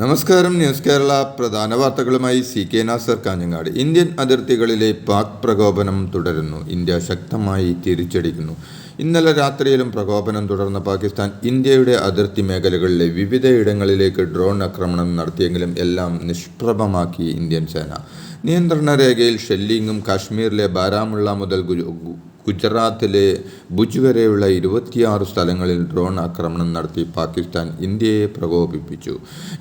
നമസ്കാരം ന്യൂസ് കേരള പ്രധാന വാർത്തകളുമായി C K Nasar Kanhangad. Indian അതിർത്തികളിലെ Pak പ്രകോപനം തുടരുന്നു. ഇന്ത്യ ശക്തമായി തിരിച്ചടിക്കുന്നു. ഇന്നലെ രാത്രിയിലും പ്രകോപനം തുടർന്ന പാകിസ്ഥാൻ ഇന്ത്യയുടെ അതിർത്തി മേഖലകളിലെ വിവിധ ഇടങ്ങളിലേക്ക് ഡ്രോൺ ആക്രമണം നടത്തിയെങ്കിലും എല്ലാം നിഷ്പ്രഭമാക്കി ഇന്ത്യൻ സേന. നിയന്ത്രണ രേഖയിൽ ഷെല്ലിങ്ങും കാശ്മീരിലെ ബാരാമുള്ള മുതൽ ഗുജറാത്തിലെ ഭുജ് വരെയുള്ള ഇരുപത്തിയാറ് സ്ഥലങ്ങളിൽ ഡ്രോൺ ആക്രമണം നടത്തി പാകിസ്ഥാൻ ഇന്ത്യയെ പ്രകോപിപ്പിച്ചു.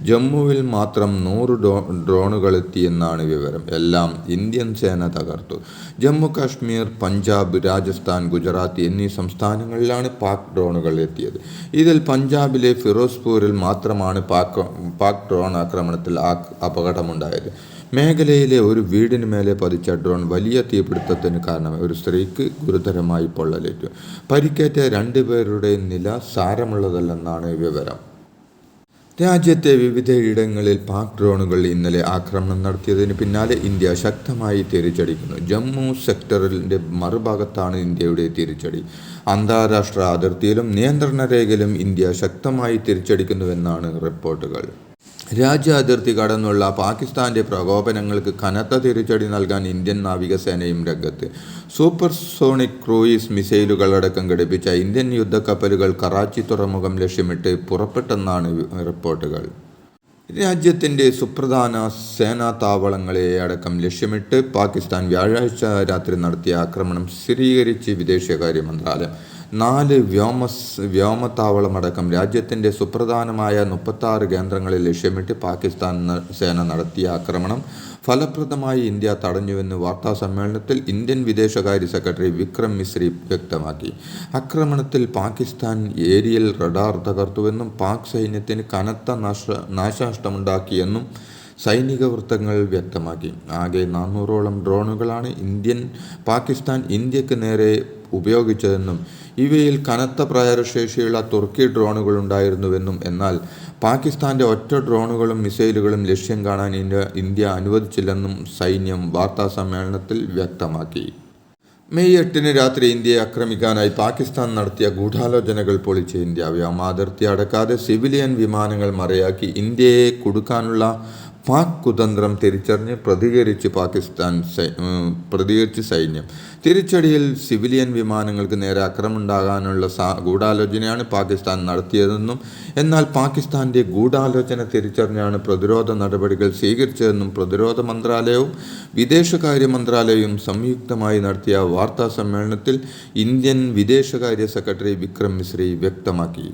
ജമ്മുവിൽ മാത്രം നൂറ് ഡ്രോ ഡ്രോണുകളെത്തിയെന്നാണ് വിവരം. എല്ലാം ഇന്ത്യൻ സേന തകർത്തു. ജമ്മു കാശ്മീർ പഞ്ചാബ് രാജസ്ഥാൻ ഗുജറാത്ത് എന്നീ സംസ്ഥാനങ്ങളിലാണ് പാക് ഡ്രോണുകൾ എത്തിയത്. ഇതിൽ പഞ്ചാബിലെ ഫിറോസ്പൂരിൽ മാത്രമാണ് പാക് പാക് ഡ്രോൺ ആക്രമണത്തിൽ അപകടമുണ്ടായത്. മേഖലയിലെ ഒരു വീടിന് മേലെ പതിച്ച ഡ്രോൺ വലിയ തീപിടുത്തത്തിന് കാരണമായി. ഒരു സ്ത്രീക്ക് ഗുരുതരമായി പൊള്ളലേറ്റു. പരിക്കേറ്റ രണ്ടുപേരുടെ നില സാരമുള്ളതല്ലെന്നാണ് വിവരം. രാജ്യത്തെ വിവിധയിടങ്ങളിൽ പാക് ഡ്രോണുകൾ ഇന്നലെ ആക്രമണം നടത്തിയതിന് പിന്നാലെ ഇന്ത്യ ശക്തമായി തിരിച്ചടിക്കുന്നു. ജമ്മു സെക്ടറിന്റെ മറുഭാഗത്താണ് ഇന്ത്യയുടെ തിരിച്ചടി. അന്താരാഷ്ട്ര അതിർത്തിയിലും നിയന്ത്രണ രേഖയിലും ഇന്ത്യ ശക്തമായി തിരിച്ചടിക്കുന്നുവെന്നാണ് റിപ്പോർട്ടുകൾ. രാജ്യ അതിർത്തി കടന്നുള്ള പാകിസ്ഥാന്റെ പ്രകോപനങ്ങൾക്ക് കനത്ത തിരിച്ചടി നൽകാൻ ഇന്ത്യൻ നാവികസേനയും രംഗത്ത്. സൂപ്പർ സോണിക് ക്രൂയിസ് മിസൈലുകൾ അടക്കം ഘടിപ്പിച്ച ഇന്ത്യൻ യുദ്ധക്കപ്പലുകൾ കറാച്ചി തുറമുഖം ലക്ഷ്യമിട്ട് പുറപ്പെട്ടെന്നാണ് റിപ്പോർട്ടുകൾ. രാജ്യത്തിന്റെ സുപ്രധാന സേനാ താവളങ്ങളെ അടക്കം ലക്ഷ്യമിട്ട് പാകിസ്ഥാൻ വ്യാഴാഴ്ച രാത്രി നടത്തിയ ആക്രമണം സ്ഥിരീകരിച്ച് വിദേശകാര്യ മന്ത്രാലയം. നാല് വ്യോമ വ്യോമത്താവളമടക്കം രാജ്യത്തിന്റെ സുപ്രധാനമായ മുപ്പത്താറ് കേന്ദ്രങ്ങളിൽ ലക്ഷ്യമിട്ട് പാകിസ്ഥാൻ സേന നടത്തിയ ആക്രമണം ഫലപ്രദമായി ഇന്ത്യ തടഞ്ഞുവെന്ന് വാർത്താ സമ്മേളനത്തിൽ ഇന്ത്യൻ വിദേശകാര്യ സെക്രട്ടറി വിക്രം മിശ്രി വ്യക്തമാക്കി. ആക്രമണത്തിൽ പാകിസ്ഥാൻ ഏരിയൽ റഡാർ തകർത്തുവെന്നും പാക് സൈന്യത്തിന് കനത്ത നാശ നാശനഷ്ടമുണ്ടാക്കിയെന്നും സൈനിക വൃത്തങ്ങൾ വ്യക്തമാക്കി. ആകെ നാനൂറോളം ഡ്രോണുകളാണ് ഇന്ത്യൻ പാകിസ്ഥാൻ ഇന്ത്യയ്ക്ക് നേരെ ഉപയോഗിച്ചതെന്നും ഇവയിൽ കനത്ത പ്രയരശേഷിയുള്ള തുർക്കി ഡ്രോണുകൾ ഉണ്ടായിരുന്നുവെന്നും എന്നാൽ പാകിസ്ഥാന്റെ ഒറ്റ ഡ്രോണുകളും മിസൈലുകളും ലക്ഷ്യം കാണാൻ ഇന്ത്യ അനുവദിച്ചില്ലെന്നും സൈന്യം വാർത്താ സമ്മേളനത്തിൽ വ്യക്തമാക്കി. മെയ് എട്ടിന് രാത്രി ഇന്ത്യയെ ആക്രമിക്കാനായി പാകിസ്ഥാൻ നടത്തിയ ഗൂഢാലോചനകൾ പൊളിച്ച ഇന്ത്യ വ്യോമാതിർത്തി അടക്കാതെ സിവിലിയൻ വിമാനങ്ങൾ മറയാക്കി ഇന്ത്യയെ കുടുക്കാനുള്ള പാക് കുതന്ത്രം തിരിച്ചറിഞ്ഞ് പ്രതികരിച്ച് പാകിസ്ഥാൻ പ്രതികരിച്ച് സൈന്യം. തിരിച്ചടിയിൽ സിവിലിയൻ വിമാനങ്ങൾക്ക് നേരെ ആക്രമണമുണ്ടാകാനുള്ള സാ ഗൂഢാലോചനയാണ് പാകിസ്ഥാൻ നടത്തിയതെന്നും എന്നാൽ പാകിസ്ഥാന്റെ ഗൂഢാലോചന തിരിച്ചറിഞ്ഞാണ് പ്രതിരോധ നടപടികൾ സ്വീകരിച്ചതെന്നും പ്രതിരോധ മന്ത്രാലയവും വിദേശകാര്യ മന്ത്രാലയവും സംയുക്തമായി നടത്തിയ വാർത്താ സമ്മേളനത്തിൽ ഇന്ത്യൻ വിദേശകാര്യ സെക്രട്ടറി വിക്രം മിശ്രി വ്യക്തമാക്കി.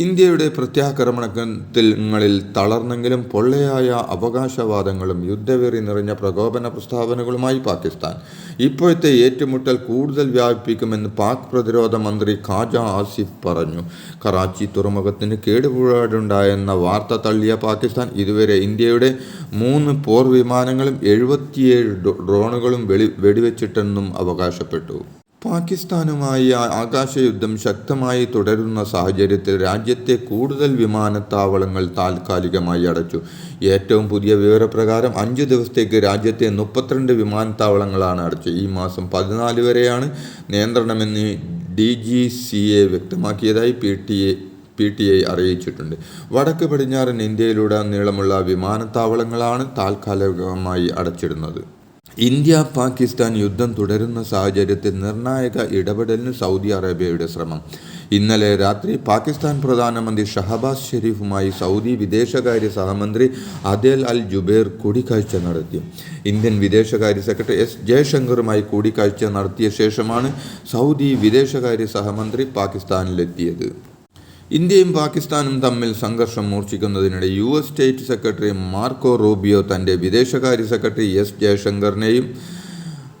ഇന്ത്യയുടെ പ്രത്യാക്രമണങ്ങളിൽ തളർന്നെങ്കിലും പൊള്ളയായ അവകാശവാദങ്ങളും യുദ്ധവെറി നിറഞ്ഞ പ്രകോപന പ്രസ്താവനകളുമായി പാകിസ്ഥാൻ ഇപ്പോഴത്തെ ഏറ്റുമുട്ടൽ കൂടുതൽ വ്യാപിപ്പിക്കുമെന്ന് പാക് പ്രതിരോധ മന്ത്രി ഖാജ ആസിഫ് പറഞ്ഞു. കറാച്ചി തുറമുഖത്തിന് കേടുപാടുണ്ടായെന്ന വാർത്ത തള്ളിയ പാകിസ്ഥാൻ ഇതുവരെ ഇന്ത്യയുടെ മൂന്ന് പോർ വിമാനങ്ങളും എഴുപത്തിയേഴ് ഡ്രോ- ഡ്രോണുകളും വെടിവെച്ചിട്ടെന്നും അവകാശപ്പെട്ടു. പാകിസ്ഥാനുമായി ആകാശ ആകാശയുദ്ധം ശക്തമായി തുടരുന്ന സാഹചര്യത്തിൽ രാജ്യത്തെ കൂടുതൽ വിമാനത്താവളങ്ങൾ താൽക്കാലികമായി അടച്ചു. ഏറ്റവും പുതിയ വിവരപ്രകാരം അഞ്ചു ദിവസത്തേക്ക് രാജ്യത്തെ മുപ്പത്തിരണ്ട് വിമാനത്താവളങ്ങളാണ് അടച്ചത്. ഈ മാസം പതിനാല് വരെയാണ് നിയന്ത്രണമെന്ന് D G C A വ്യക്തമാക്കിയതായി P T A P T I അറിയിച്ചിട്ടുണ്ട്. വടക്ക് പടിഞ്ഞാറൻ ഇന്ത്യയിലൂടെ നീളമുള്ള വിമാനത്താവളങ്ങളാണ് താൽക്കാലികമായി അടച്ചിടുന്നത്. ഇന്ത്യ പാകിസ്ഥാൻ യുദ്ധം തുടരുന്ന സാഹചര്യത്തിൽ നിർണായക ഇടപെടലിന് സൗദി അറേബ്യയുടെ ശ്രമം. ഇന്നലെ രാത്രി പാകിസ്ഥാൻ പ്രധാനമന്ത്രി ഷഹബാസ് ഷെരീഫുമായി സൗദി വിദേശകാര്യ സഹമന്ത്രി അദേൽ അൽ ജുബേർ കൂടിക്കാഴ്ച നടത്തി. ഇന്ത്യൻ വിദേശകാര്യ സെക്രട്ടറി എസ് ജയശങ്കറുമായി കൂടിക്കാഴ്ച നടത്തിയ ശേഷമാണ് സൗദി വിദേശകാര്യ സഹമന്ത്രി പാകിസ്ഥാനിലെത്തിയത്. ഇന്ത്യയും പാകിസ്ഥാനും തമ്മിൽ സംഘർഷം മൂർച്ഛിക്കുന്നതിനിടെ U S state secretary Marco Rubio തന്റെ വിദേശകാര്യ സെക്രട്ടറി എസ് ജയശങ്കറിനെയും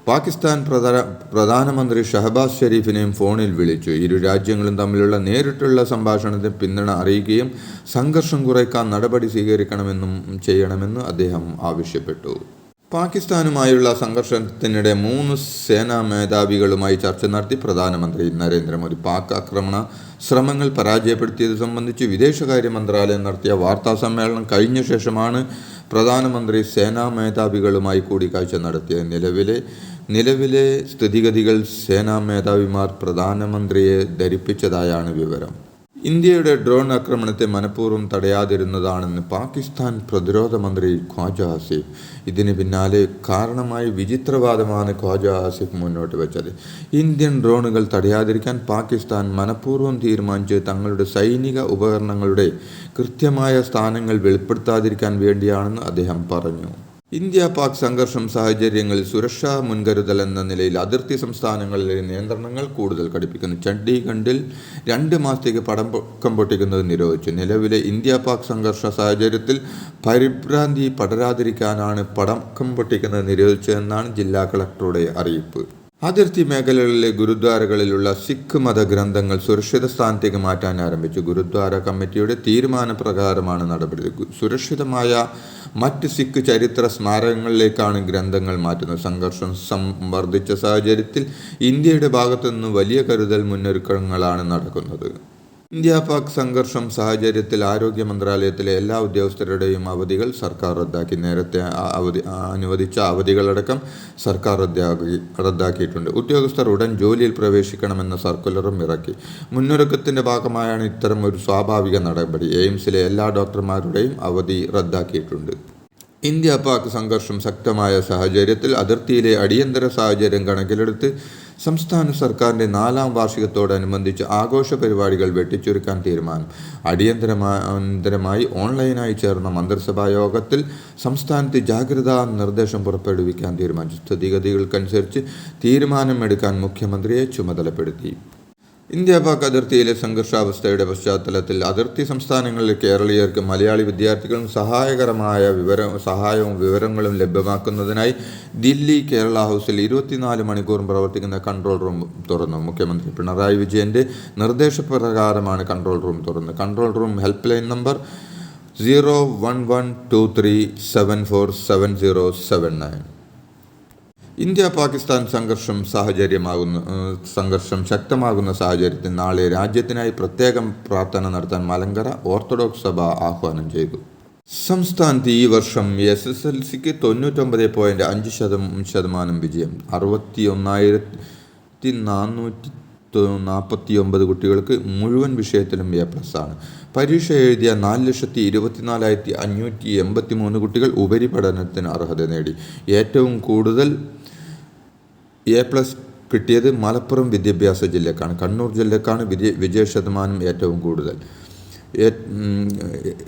പാകിസ്ഥാൻ പ്രധാന പ്രധാനമന്ത്രി ഷഹബാസ് ഷെരീഫിനെയും ഫോണിൽ വിളിച്ചു. ഇരു രാജ്യങ്ങളും തമ്മിലുള്ള നേരിട്ടുള്ള സംഭാഷണത്തിന് പിന്തുണ അറിയിക്കുകയും സംഘർഷം കുറയ്ക്കാൻ നടപടി സ്വീകരിക്കണമെന്നും ചെയ്യണമെന്ന് അദ്ദേഹം ആവശ്യപ്പെട്ടു. പാകിസ്ഥാനുമായുള്ള സംഘർഷത്തിനിടെ മൂന്ന് സേനാ മേധാവികളുമായി ചർച്ച നടത്തി പ്രധാനമന്ത്രി നരേന്ദ്രമോദി പാക് ആക്രമണ ശ്രമങ്ങൾ പരാജയപ്പെടുത്തിയത് സംബന്ധിച്ച് വിദേശകാര്യ മന്ത്രാലയം നടത്തിയ വാർത്താ സമ്മേളനം കഴിഞ്ഞ ശേഷമാണ് പ്രധാനമന്ത്രി സേനാ മേധാവികളുമായി കൂടിക്കാഴ്ച നടത്തിയ. നിലവിലെ നിലവിലെ സ്ഥിതിഗതികൾ സേനാ മേധാവിമാർ പ്രധാനമന്ത്രിയെ ധരിപ്പിച്ചതായാണ് വിവരം. ഇന്ത്യയുടെ ഡ്രോൺ ആക്രമണത്തെ മനഃപൂർവം തടയാതിരുന്നതാണെന്ന് പാകിസ്ഥാൻ പ്രതിരോധ മന്ത്രി ഖ്വാജ ആസിഫ്. ഇതിന് പിന്നാലെ കാരണമായി വിചിത്രവാദമാണ് ഖ്വാജ ആസിഫ് മുന്നോട്ട് വെച്ചത്. ഇന്ത്യൻ ഡ്രോണുകൾ തടയാതിരിക്കാൻ പാകിസ്ഥാൻ മനഃപൂർവം തീരുമാനിച്ച് തങ്ങളുടെ സൈനിക ഉപകരണങ്ങളുടെ കൃത്യമായ സ്ഥാനങ്ങൾ വെളിപ്പെടുത്താതിരിക്കാൻ വേണ്ടിയാണെന്ന് അദ്ദേഹം പറഞ്ഞു. ഇന്ത്യ പാക് സംഘർഷം സാഹചര്യങ്ങളിൽ സുരക്ഷാ മുൻകരുതൽ എന്ന നിലയിൽ അതിർത്തി സംസ്ഥാനങ്ങളിലെ നിയന്ത്രണങ്ങൾ കൂടുതൽ കടുപ്പിക്കുന്നു. ചണ്ഡീഗഡിൽ രണ്ട് മാസത്തേക്ക് പടം പൊക്കം പൊട്ടിക്കുന്നത് നിരോധിച്ചു. നിലവിലെ ഇന്ത്യ പാക് സംഘർഷ സാഹചര്യത്തിൽ പരിഭ്രാന്തി പടരാതിരിക്കാനാണ് പടക്കം പൊട്ടിക്കുന്നത് നിരോധിച്ചതെന്നാണ് ജില്ലാ കളക്ടറുടെ അറിയിപ്പ്. അതിർത്തി മേഖലകളിലെ ഗുരുദ്വാരകളിലുള്ള സിഖ് മത ഗ്രന്ഥങ്ങൾ സുരക്ഷിത സ്ഥാനത്തേക്ക് മാറ്റാൻ ആരംഭിച്ചു. ഗുരുദ്വാര കമ്മിറ്റിയുടെ തീരുമാനപ്രകാരമാണ് നടപടി. സുരക്ഷിതമായ മറ്റ് സിഖ് ചരിത്ര സ്മാരകങ്ങളിലേക്കാണ് ഗ്രന്ഥങ്ങൾ മാറ്റുന്നത്. സംഘർഷം സംവർദ്ധിച്ച സാഹചര്യത്തിൽ ഇന്ത്യയുടെ ഭാഗത്തുനിന്ന് വലിയ കരുതൽ മുന്നൊരുക്കങ്ങളാണ് നടക്കുന്നത്. ഇന്ത്യ പാക് സംഘർഷം സാഹചര്യത്തിൽ ആരോഗ്യ മന്ത്രാലയത്തിലെ എല്ലാ ഉദ്യോഗസ്ഥരുടെയും അവധികൾ സർക്കാർ റദ്ദാക്കി. നേരത്തെ അവധി അനുവദിച്ച അവധികളടക്കം സർക്കാർ റദ്ദാക്കി റദ്ദാക്കിയിട്ടുണ്ട്. ഉദ്യോഗസ്ഥർ ഉടൻ ജോലിയിൽ പ്രവേശിക്കണമെന്ന സർക്കുലറും ഇറക്കി. മുന്നൊരുക്കത്തിന്റെ ഭാഗമായാണ് ഇത്തരം ഒരു സ്വാഭാവിക നടപടി. എയിംസിലെ എല്ലാ ഡോക്ടർമാരുടെയും അവധി റദ്ദാക്കിയിട്ടുണ്ട്. ഇന്ത്യ പാക് സംഘർഷം ശക്തമായ സാഹചര്യത്തിൽ അതിർത്തിയിലെ അടിയന്തര സാഹചര്യം കണക്കിലെടുത്ത് സംസ്ഥാന സർക്കാരിന്റെ നാലാം വാർഷികത്തോടനുബന്ധിച്ച് ആഘോഷ പരിപാടികൾ വെട്ടിച്ചുരുക്കാൻ തീരുമാനം. അടിയന്തരമായി ഓൺലൈനായി ചേർന്ന മന്ത്രിസഭാ യോഗത്തിൽ സംസ്ഥാനത്ത് ജാഗ്രതാ നിർദ്ദേശം പുറപ്പെടുവിക്കാൻ തീരുമാനിച്ചു. സ്ഥിതിഗതികൾക്കനുസരിച്ച് തീരുമാനമെടുക്കാൻ മുഖ്യമന്ത്രിയെ ചുമതലപ്പെടുത്തി. ഇന്ത്യ പാക് അതിർത്തിയിലെ സംഘർഷാവസ്ഥയുടെ പശ്ചാത്തലത്തിൽ അതിർത്തി സംസ്ഥാനങ്ങളിലെ കേരളീയർക്ക് മലയാളി വിദ്യാർത്ഥികളും സഹായകരമായ വിവര സഹായവും വിവരങ്ങളും ലഭ്യമാക്കുന്നതിനായി ദില്ലി കേരള ഹൗസിൽ ഇരുപത്തിനാല് മണിക്കൂറും പ്രവർത്തിക്കുന്ന കൺട്രോൾ റൂം തുറന്നു. മുഖ്യമന്ത്രി പിണറായി വിജയന്റെ നിർദ്ദേശപ്രകാരമാണ് കൺട്രോൾ റൂം തുറന്നത്. Control room help line number zero one one two three seven four seven zero seven nine. India Pakistan സംഘർഷം സാഹചര്യമാകുന്ന സംഘർഷം ശക്തമാകുന്ന സാഹചര്യത്തിൽ നാളെ രാജ്യത്തിനായി പ്രത്യേകം പ്രാർത്ഥന നടത്താൻ മലങ്കര ഓർത്തഡോക്സ് സഭ ആഹ്വാനം ചെയ്തു. സംസ്ഥാനത്ത് ഈ വർഷം എസ് എസ് എൽ സിക്ക് തൊണ്ണൂറ്റൊമ്പത് പോയിന്റ് അഞ്ച് ശതം ശതമാനം വിജയം. അറുപത്തി ഒന്നായിരത്തി നാനൂറ്റി നാൽപ്പത്തി ഒമ്പത് കുട്ടികൾക്ക് മുഴുവൻ വിഷയത്തിലും എ പ്ലസ് ആണ്. പരീക്ഷ എഴുതിയ നാല് ലക്ഷത്തി ഇരുപത്തിനാലായിരത്തി അഞ്ഞൂറ്റി എൺപത്തി മൂന്ന് കുട്ടികൾ ഉപരിപഠനത്തിന് അർഹത നേടി. ഏറ്റവും കൂടുതൽ എ പ്ലസ് കിട്ടിയത് മലപ്പുറം വിദ്യാഭ്യാസ ജില്ലക്കാണ്. കണ്ണൂർ ജില്ലക്കാണ് വിജയ വിജയ ശതമാനം ഏറ്റവും കൂടുതൽ.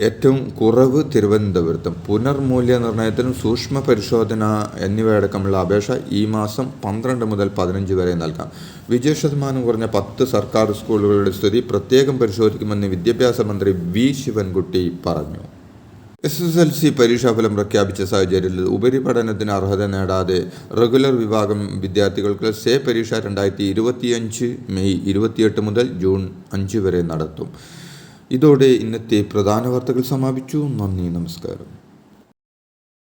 ഏറ്റവും കുറവ് തിരുവനന്തപുരത്തും. പുനർമൂല്യനിർണയത്തിനും സൂക്ഷ്മ പരിശോധന എന്നിവയടക്കമുള്ള അപേക്ഷ ഈ മാസം പന്ത്രണ്ട് മുതൽ പതിനഞ്ച് വരെ നൽകാം. വിജയ ശതമാനം കുറഞ്ഞ പത്ത് സർക്കാർ സ്കൂളുകളുടെ സ്ഥിതി പ്രത്യേകം പരിശോധിക്കുമെന്ന് വിദ്യാഭ്യാസ മന്ത്രി വി ശിവൻകുട്ടി പറഞ്ഞു. എസ് എസ് എൽ സി പരീക്ഷാഫലം പ്രഖ്യാപിച്ച സാഹചര്യത്തിൽ ഉപരിപഠനത്തിന് അർഹത നേടാതെ റെഗുലർ വിഭാഗം വിദ്യാർത്ഥികൾക്ക് സേ പരീക്ഷ രണ്ടായിരത്തി ഇരുപത്തിയഞ്ച് മെയ് ഇരുപത്തിയെട്ട് മുതൽ ജൂൺ അഞ്ച് വരെ നടത്തും. ഇതോടെ ഇന്നത്തെ പ്രധാന വാർത്തകൾ സമാപിച്ചു. നന്ദി നമസ്കാരം.